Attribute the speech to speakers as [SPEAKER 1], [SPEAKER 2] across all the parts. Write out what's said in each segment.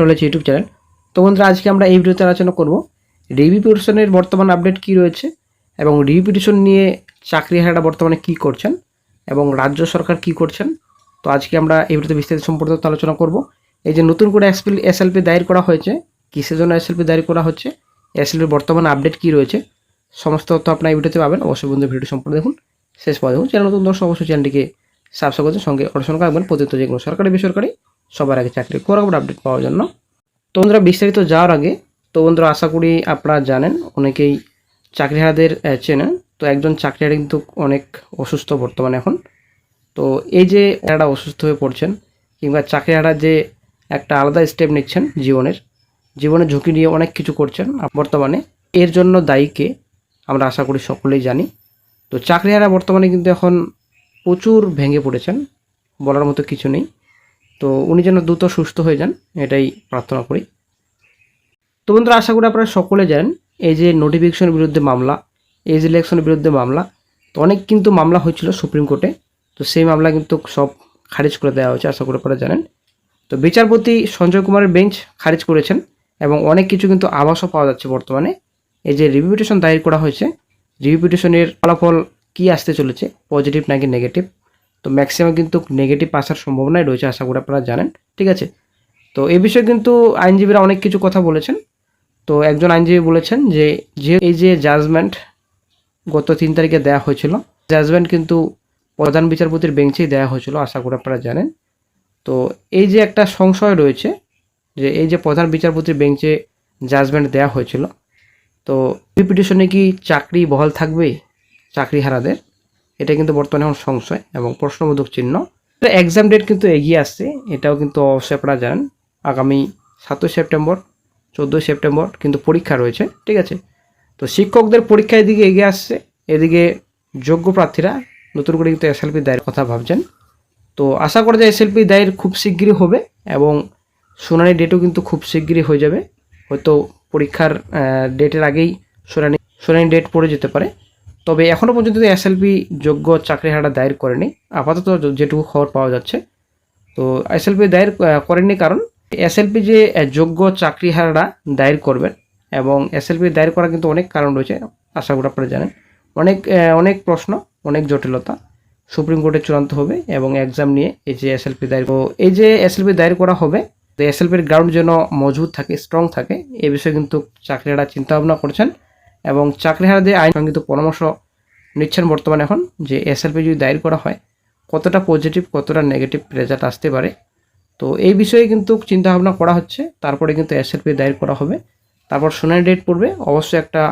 [SPEAKER 1] Knowledge YouTube channel তো বন্ধুরা, আজকে আমরা এই ভিডিওতে আলোচনা করব রিভিউ পিটিশনের বর্তমান আপডেট কী রয়েছে এবং রিভিউ পিটিশন নিয়ে চাকরি হারাটা বর্তমানে কী করছেন এবং রাজ্য সরকার কী করছেন। তো আজকে আমরা এই ভিডিওতে বিস্তারিত সম্পর্কে আলোচনা করব। এই যে নতুন করে এসপি এসএলপি দায়ের করা হয়েছে, কিসের জন্য এসএলপি দায়ের করা হচ্ছে এসএলপির বর্তমান আপডেট কী রয়েছে, সমস্ত তথ্য আপনার এই ভিডিওতে পাবেন। অবশ্যই বন্ধু ভিডিও সম্পর্কে দেখুন। শেষ পর্যন্ত চ্যানেল নতুন দর্শক অবশ্যই চ্যানেলটিকে সাবস্ক্রাইব করতে সঙ্গে অনুসরণ রাখবেন প্রতিনিয়ত যেগুলো সরকারি, বেসরকারি সবার আগে চাকরি খবর আপডেট পাওয়ার জন্য। তো বন্ধুরা, বিস্তারিত যাওয়ার আগে, তো বন্ধুরা, আশা করি আপনারা জানেন, অনেকেই চাকরিহারাদের চেনেন। তো একজন চাকরিহারা কিন্তু অনেক অসুস্থ বর্তমানে এখন। তো এই যে এরা অসুস্থ হয়ে পড়ছেন, কিংবা চাকরিহারা যে একটা আলাদা স্টেপ নিচ্ছেন জীবনের জীবনের ঝুঁকি নিয়ে অনেক কিছু করছেন বর্তমানে, এর জন্য দায়ীকে আমরা আশা করি সকলেই জানি। তো চাকরিহারা বর্তমানে কিন্তু এখন প্রচুর ভেঙে পড়েছেন, বলার মতো কিছু নেই। তো উনি যেন দ্রুত সুস্থ হয়ে যান, এটাই প্রার্থনা করি। তো বন্ধুরা, আশা করি আপনারা সকলে জানেন, এই যে নোটিফিকেশনের বিরুদ্ধে মামলা এজ ইলেকশনের বিরুদ্ধে মামলা, তো অনেক কিন্তু মামলা হয়েছিল সুপ্রিম কোর্টে, তো সেই মামলা কিন্তু সব খারিজ করে দেওয়া হয়েছে, আশা করি আপনারা জানেন। তো বিচারপতি সঞ্জয় কুমারের বেঞ্চ খারিজ করেছেন এবং অনেক কিছু কিন্তু আভাসও পাওয়া যাচ্ছে বর্তমানে। এই যে রিভিউ পিটিশন দায়ের করা হয়েছে রিভিউ পিটিশনের ফলাফল কী আসতে চলেছে পজিটিভ নাকি নেগেটিভ তো ম্যাক্সিমাম কিন্তু নেগেটিভ আসার সম্ভাবনাই রয়েছে, আশা করি আপনারা জানেন, ঠিক আছে? তো এই বিষয়ে কিন্তু আইনজীবীরা অনেক কিছু কথা বলেছেন। তো একজন আইনজীবী বলেছেন যে যে এই যে জাজমেন্ট গত তিন তারিখে দেওয়া হয়েছিল জাজমেন্ট কিন্তু প্রধান বিচারপতির বেঞ্চেই দেওয়া হয়েছিল, আশা করি আপনারা জানেন। তো এই যে একটা সংশয় রয়েছে যে, এই যে প্রধান বিচারপতির বেঞ্চে জাজমেন্ট দেওয়া হয়েছিল, তো পিটিশনে কি চাকরি বহাল থাকবে চাকরি হারাদের এটা কিন্তু বর্তমানে এখন সংশয় এবং প্রশ্নবোধক চিহ্ন। এক্সাম ডেট কিন্তু এগিয়ে আসছে, এটাও কিন্তু অবশ্যই আপনারা জানেন। আগামী সাতই সেপ্টেম্বর, চোদ্দোই সেপ্টেম্বর কিন্তু পরীক্ষা রয়েছে, ঠিক আছে? তো শিক্ষকদের পরীক্ষা এদিকে এগিয়ে আসছে, এদিকে যোগ্য প্রার্থীরা নতুন করে কিন্তু এসএলপি দায়ের কথা ভাবছেন। তো আশা করা যায় এসএলপি দায়ের খুব শিগগিরই হবে এবং শুনানি ডেটও কিন্তু খুব শিগগিরই হয়ে যাবে। হয়তো পরীক্ষার ডেটের আগেই শুনানি শুনানি ডেট পড়ে যেতে পারে। তবে এখনও পর্যন্ত এসএলপি যোগ্য চাকরি চাকরিহারা দায়ের করেনি। আপাতত যেটুকু খবর পাওয়া যাচ্ছে। তো এসএলপি দায়ের করেননি কারণ এসএলপি যে যোগ্য চাকরিহারারা দায়ের করবেন এবং এসএলপি দায়ের করা কিন্তু অনেক কারণ রয়েছে, আশা করি আপনারা জানেন। অনেক অনেক প্রশ্ন, অনেক জটিলতা সুপ্রিম কোর্টে চূড়ান্ত হবে এবং এক্সাম নিয়ে এই যে এসএলপি দায়ের এই যে এসএলপি দায়ের করা হবে, তো এসএলপির গ্রাউন্ড যেন মজবুত থাকে, স্ট্রং থাকে, এ বিষয়ে কিন্তু চাকরিহারা চিন্তা ভাবনা করছেন। এবং চাকরি চাকরিহারাদের আইন সংগীত পরামর্শ নিচ্ছেন বর্তমানে এখন যে এসএলপি যদি দায়ের করা হয়, কতটা পজিটিভ কতটা নেগেটিভ রেজাল্ট আসতে পারে? তো এই বিষয়ে কিন্তু চিন্তা ভাবনা করা হচ্ছে। তারপরে কিন্তু এসএলপি দায়ের করা হবে। তারপর শুনানি ডেট পড়বে। অবশ্যই একটা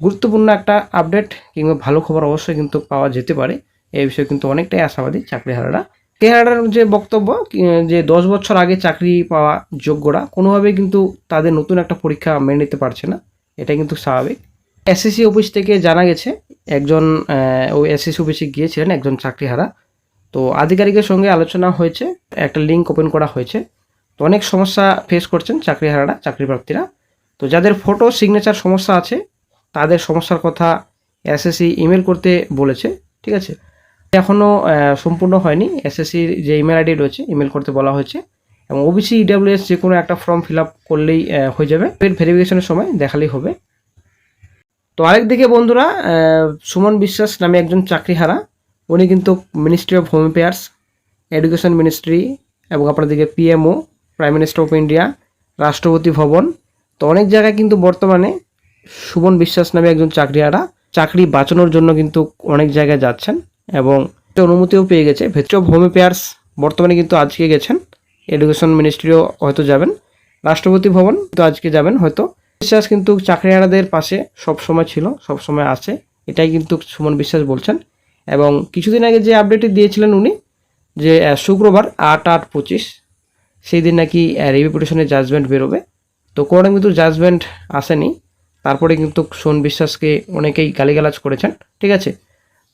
[SPEAKER 1] গুরুত্বপূর্ণ একটা আপডেট কিংবা ভালো খবর অবশ্যই কিন্তু পাওয়া যেতে পারে। এই বিষয়ে কিন্তু অনেকটাই আশাবাদী চাকরিহারারা। চাকরিহারার যে বক্তব্য যে দশ বছর আগে চাকরি পাওয়া যোগ্যরা কোনোভাবেই কিন্তু তাদের নতুন একটা পরীক্ষা মেনে নিতে পারছে না। এটা কিন্তু স্বাভাবিক। এসএসসি অফিস থেকে জানা গেছে, একজন ওই এসএসসি অফিসে গিয়েছিলেন, একজন চাকরিহারা। তো আধিকারিকের সঙ্গে আলোচনা হয়েছে, একটা লিঙ্ক ওপেন করা হয়েছে। তো অনেক সমস্যা ফেস করছেন চাকরিহারারা চাকরি প্রার্থীরা তো যাদের ফটো সিগনেচার সমস্যা আছে, তাদের সমস্যার কথা এসএসসি ইমেল করতে বলেছে, ঠিক আছে? এখনও সম্পূর্ণ হয়নি। এসএসসির যে ইমেল আইডি রয়েছে ইমেল করতে বলা হয়েছে। এবং ওবিসি ইডাব্লিউএস যে কোনো একটা ফর্ম ফিল আপ করলেই হয়ে যাবে। ভেরিফিকেশনের সময় দেখালেই হবে। তো আরেকদিকে বন্ধুরা সুমন বিশ্বাস নামে একজন চাকরিহারা, উনি কিন্তু ministry of home affairs education ministry এবং আপনাদেরকে PMO prime minister of India Rashtrapati Bhavan. তো অনেক জায়গায় কিন্তু বর্তমানে সুমন বিশ্বাস নামে একজন চাকরিহারা, চাকরি বাঁচানোর জন্য কিন্তু অনেক জায়গায় যাচ্ছেন এবং অনুমতিও পেয়ে গেছে। ভেতর অফ হোম অ্যাফেয়ার্স বর্তমানে কিন্তু আজকে গেছেন এডুকেশন মিনিস্ট্রিও হয়তো যাবেন, রাষ্ট্রপতি ভবন তো আজকে যাবেন হয়তো। বিশ্বাস কিন্তু চাকরিহারাদের পাশে সব সময় ছিল সব সময় আছে। এটাই কিন্তু সুমন বিশ্বাস বলছেন। এবং কিছুদিন আগে যে আপডেটটি দিয়েছিলেন উনি, যে শুক্রবার আট আট পঁচিশ, সেই দিন নাকি রিভিউ পিটিশনের জাজমেন্ট বেরোবে। তো কোনো কিন্তু জাজমেন্ট আসেনি। তারপরে কিন্তু সোন বিশ্বাসকে অনেকেই গালিগালাজ করেছেন, ঠিক আছে?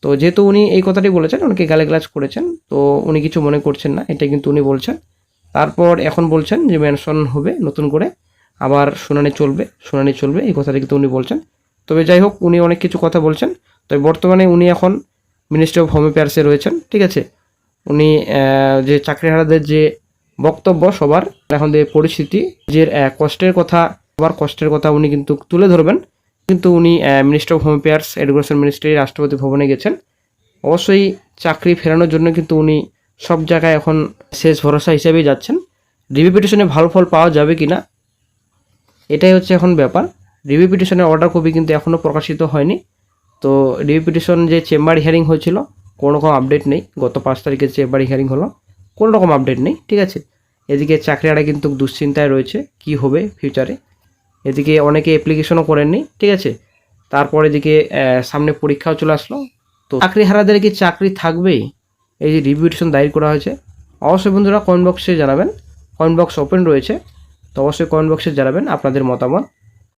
[SPEAKER 1] তো যেহেতু উনি এই কথাটি বলেছেন অনেকে গালিগালাজ করেছেন, তো উনি কিছু মনে করছেন না এটা কিন্তু উনি বলছেন। তারপর এখন বলছেন যে মেনশন হবে নতুন করে। আবার শুনানি চলবে শুনানি চলবে, এই কথাটা কিন্তু উনি বলছেন। তবে যাই হোক, উনি অনেক কিছু কথা বলছেন। তবে বর্তমানে উনি এখন মিনিস্ট্রি অফ হোম অ্যাফেয়ার্সে রয়েছেন, ঠিক আছে? উনি যে চাকরিহারাদের যে বক্তব্য সবার, এখন যে পরিস্থিতি যে কষ্টের কথা, সবার কষ্টের কথা উনি কিন্তু তুলে ধরবেন। কিন্তু উনি minister of home affairs education ministry Rashtrapati ভবনে গেছেন। অবশ্যই চাকরি ফেরানোর জন্য কিন্তু উনি সব জায়গায় এখন শেষ ভরসা হিসেবেই যাচ্ছেন। রিভিউ পিটিশনে ভালো ফল পাওয়া যাবে কি না এটাই হচ্ছে এখন ব্যাপার। রিভিউ পিটিশনের অর্ডার কপি কিন্তু এখনও প্রকাশিত হয়নি। তো রিভিউ পিটিশন যে চেম্বার হিয়ারিং হয়েছিল, কোনো রকম আপডেট নেই। গত পাঁচ তারিখে চেম্বার হিয়ারিং হলো, কোনো রকম আপডেট নেই, ঠিক আছে? এদিকে চাকরিয়ারা কিন্তু দুশ্চিন্তায় রয়েছে, কি হবে ফিউচারে এদিকে অনেকে অ্যাপ্লিকেশনও করেননি, ঠিক আছে? তারপর এদিকে সামনে পরীক্ষাও চলে আসলো। তো চাকরি হারাদের কি চাকরি থাকবেই? এই যে রিভিউ পিটিশন দায়ের করা হয়েছে। অবশ্যই বন্ধুরা কয়েন বক্সে জানাবেন। কয়েন বক্স ওপেন রয়েছে। তো অবশ্যই কমেন্ট বক্সে জানাবেন আপনাদের মতামত।